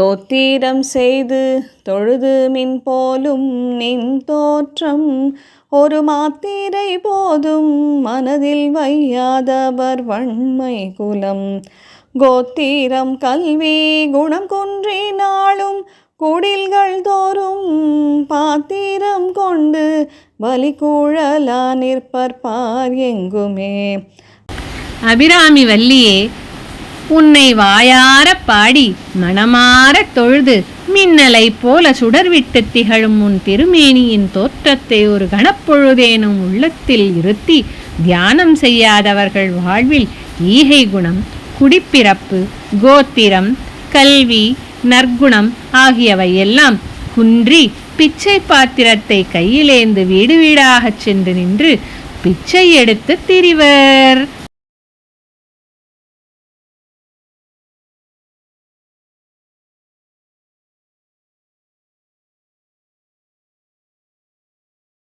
தோத்திரம் செய்து தொழுது மின் போலும் நின் தோற்றம். ஒரு மாத்திரை போதும் மனதில் வையாதவர் வன்மை குலம். கோத்திரம் கல்வி குணம் குன்றினாலும் குடில்கள் தோறும் பாத்திரம் கொண்டு வலி கூழலா நிற்பர் பார் எங்குமே. அபிராமி வல்லியே உன்னை வாயாரப் பாடி மனமாரத் தொழுது மின்னலைப் போல சுடர்விட்டு திகழும் உன் திருமேனியின் தோற்றத்தை ஒரு கணப்பொழுதேனும் உள்ளத்தில் இருத்தி தியானம் செய்யாதவர்கள் வாழ்வில் ஈகை குணம் குடிப்பிறப்பு கோத்திரம் கல்வி நற்குணம் ஆகியவையெல்லாம் குன்றி பிச்சை பாத்திரத்தை கையிலேந்து வீடு வீடாகச் சென்று நின்று பிச்சை எடுத்து திரிவர்.